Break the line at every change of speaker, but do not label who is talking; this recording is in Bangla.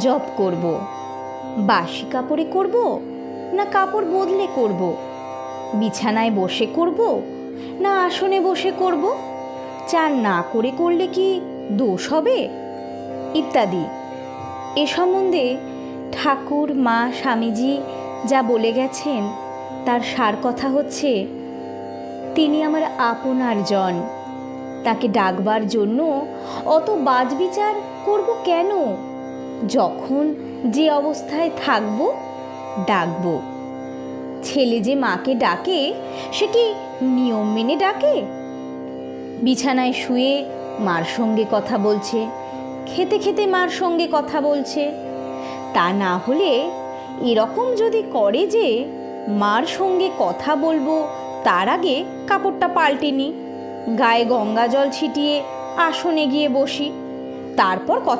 জব করব। বাসি কাপড়ে করব না কাপড় বদলে করব? বিছানায় বসে করব না আসনে বসে করব? চান না করে করলে কি দোষ হবে? ইত্যাদি। এ সম্বন্ধে ঠাকুর, মা, স্বামীজি যা বলে গেছেন, তার সার কথা হচ্ছে, তিনি আমার আপনার জন। তাকে ডাকবার জন্য অত বাজবিচার করব কেন? যখন যে অবস্থায় থাকব, ডাকবো। ছেলে যে মাকে ডাকে, সে কি নিয়ম মেনে ডাকে? বিছানায় শুয়ে মার সঙ্গে কথা বলছে, খেতে খেতে মার সঙ্গে কথা বলছে। তা না হলে এরকম যদি করে যে মার সঙ্গে কথা বলব, তার আগে কাপড়টা পাল্টে নিই গায়ে গঙ্গা জল ছিটিয়ে আসনে গিয়ে বসি, তারপর কথা